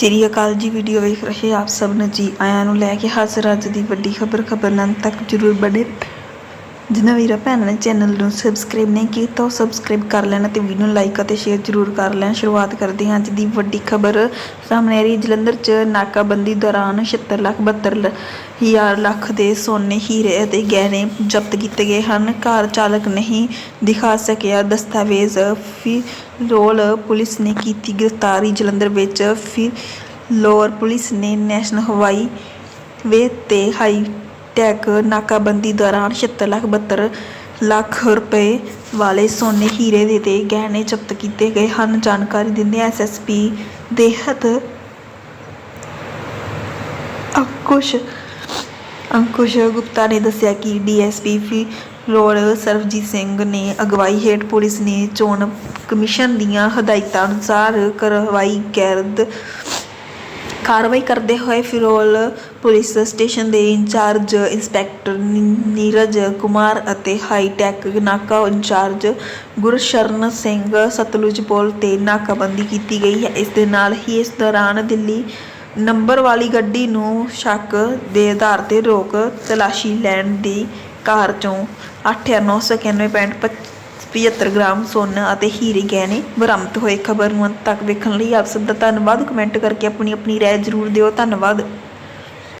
ਸ੍ਰੀ ਅਕਾਲ ਜੀ ਵੀਡੀਓ ਵੇਖ ਰਹੇ ਆਪ ਸਭ ਨੂੰ ਜੀ ਆਇਆਂ ਨੂੰ ਲੈ ਕੇ ਹਾਜ਼ਰ ਅੱਜ ਦੀ ਵੱਡੀ ਖਬਰ ਖਬਰ ਨਾਲ ਤੱਕ ਜਰੂਰ ਬਣੇ। ਜਿਨ੍ਹਾਂ ਵੀਰਾਂ ਭੈਣਾਂ ਨੇ ਚੈਨਲ ਨੂੰ ਸਬਸਕ੍ਰਾਈਬ ਨਹੀਂ ਕੀਤਾ, ਉਹ ਸਬਸਕ੍ਰਾਈਬ ਕਰ ਲੈਣ ਅਤੇ ਵੀਡੀਓ ਨੂੰ ਲਾਈਕ ਅਤੇ ਸ਼ੇਅਰ ਜਰੂਰ ਕਰ ਲੈਣ। ਸ਼ੁਰੂਆਤ ਕਰਦੇ ਹਾਂ ਅੱਜ ਦੀ ਵੱਡੀ ਖਬਰ। ਸਾਹਮਣੇ ਆ ਰਹੀ ਹੈ। ਜਲੰਧਰ 'ਚ ਨਾਕਾਬੰਦੀ ਦੌਰਾਨ 76 ਲੱਖ 72 ਲ- ਹਜ਼ਾਰ ਲੱਖ ਦੇ ਸੋਨੇ, ਹੀਰੇ ਅਤੇ ਗਹਿਣੇ ਜ਼ਬਤ ਕੀਤੇ ਗਏ ਹਨ। ਕਾਰ ਚਾਲਕ ਨਹੀਂ ਦਿਖਾ ਸਕਿਆ। ਦਸਤਾਵੇਜ਼ ਫਿਰ ਫਿਲੌਰ ਪੁਲਿਸ ਨੇ ਕੀਤੀ ਗ੍ਰਿਫਤਾਰੀ। ਜਲੰਧਰ ਵਿੱਚ ਫਿਰ ਫਿਲੌਰ ਪੁਲਿਸ ਨੇ ਨੈਸ਼ਨਲ ਹਵਾਈ ਵੇ ਤੇ ਹਾਈ ਟੈਕ ਨਾਕਾਬੰਦੀ ਦੌਰਾਨ 76 ਲੱਖ 72 ਲੱਖ ਰੁਪਏ ਵਾਲੇ ਸੋਨੇ ਹੀਰੇ ਦੇ ਤੇ ਗਹਿਣੇ ਜ਼ਬਤ ਕੀਤੇ ਗਏ ਹਨ। ਜਾਣਕਾਰੀ ਦਿੰਦੇ ਐਸਐਸਪੀ ਦੇਹਤ ਅੰਕੁਸ਼ ਅੰਕੁਸ਼ ਗੁਪਤਾ ਨੇ ਦੱਸਿਆ ਕਿ ਡੀਐਸਪੀ ਫਿਲੌਰ ਸਰਬਜੀਤ ਸਿੰਘ ਨੇ ਅਗਵਾਈ ਹੇਠ ਪੁਲਿਸ ਨੇ ਚੋਣ ਕਮਿਸ਼ਨ ਦੀਆਂ ਹਦਾਇਤਾਂ ਅਨੁਸਾਰ ਕਾਰਵਾਈ ਕਰਦ ਕਾਰਵਾਈ ਕਰਦੇ ਹੋਏ ਫਿਰੋਲ ਪੁਲਿਸ ਸਟੇਸ਼ਨ ਦੇ ਇੰਚਾਰਜ ਇੰਸਪੈਕਟਰ ਨੀ- ਨੀਰਜ ਕੁਮਾਰ ਅਤੇ ਹਾਈਟੈਕ ਨਾਕਾ ਇੰਚਾਰਜ ਗੁਰਸ਼ਰਨ ਸਿੰਘ ਸਤਲੁਜ ਪੁਲ ਤੇ ਨਾਕਾਬੰਦੀ ਕੀਤੀ ਗਈ ਹੈ। ਇਸ ਦੇ ਨਾਲ ਹੀ ਇਸ ਦੌਰਾਨ ਦਿੱਲੀ ਨੰਬਰ ਵਾਲੀ ਗੱਡੀ ਨੂੰ ਸ਼ੱਕ ਦੇ ਆਧਾਰ ਤੇ ਰੋਕ ਤਲਾਸ਼ੀ ਲੈਣ ਦੀ ਕਾਰ ਚੋਂ 8991.75 ਗ੍ਰਾਮ ਸੋਨਾ ਅਤੇ ਹੀਰੇ ਗਹਿਣੇ ਬਰਾਮਦ ਹੋਏ। ਖਬਰ ਨੂੰ ਅੰਤ ਤੱਕ ਵੇਖਣ ਲਈ ਆਪ ਸਭ ਦਾ ਧੰਨਵਾਦ। ਕਮੈਂਟ ਕਰਕੇ ਆਪਣੀ ਆਪਣੀ ਰਾਏ ਜ਼ਰੂਰ ਦਿਓ। ਧੰਨਵਾਦ।